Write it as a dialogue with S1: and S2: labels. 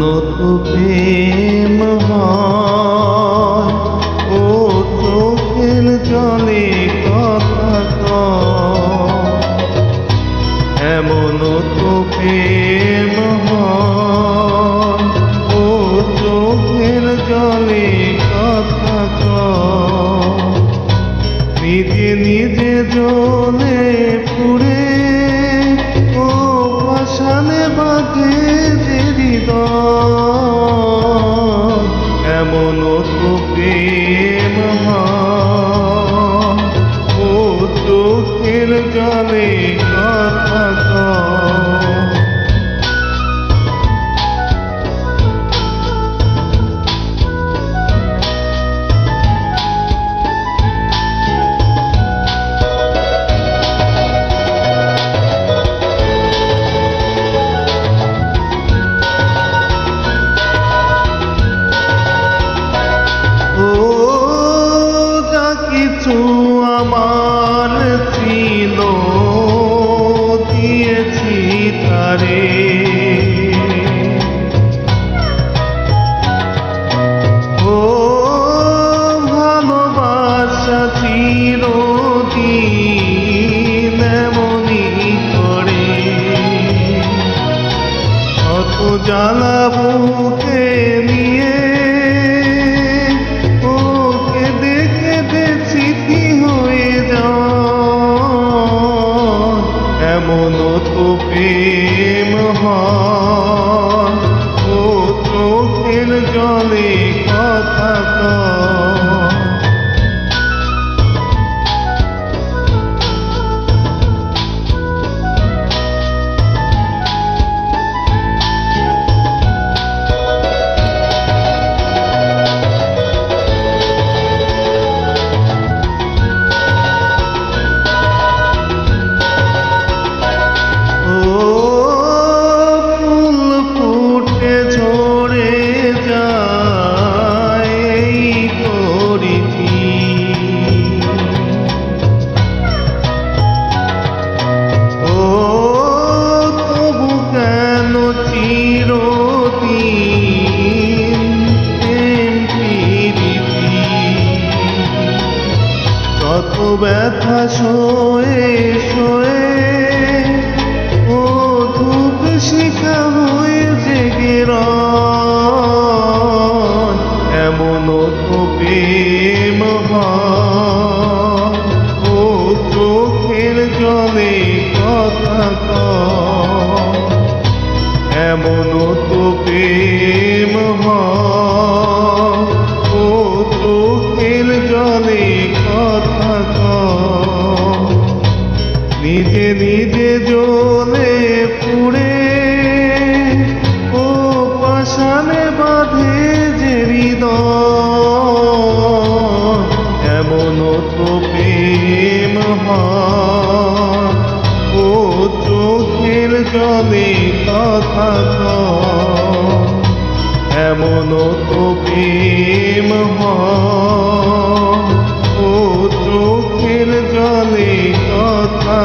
S1: নতু প্রেম ও চোখের জলে কথা এমন তো প্রেম ও চোখের জলে কথা নিজে নিজে জলে পুরে ও পাশানে বাজে জ্বালা বুকে নিয়ে ওকে দেখে স্মৃতি হয়ে যাও এমন তো প্রেম হয়। ও চোখের জলে কথা কয় ব্যথা সয়ে সয়ে ও ধূপ শিখা হয়ে জেগে। এমন তো প্রেম ও চোখের জলে কথা এমন তো প্রেম চোখের জলে কথা এমন তো প্রেম ও চোখের জলে কথা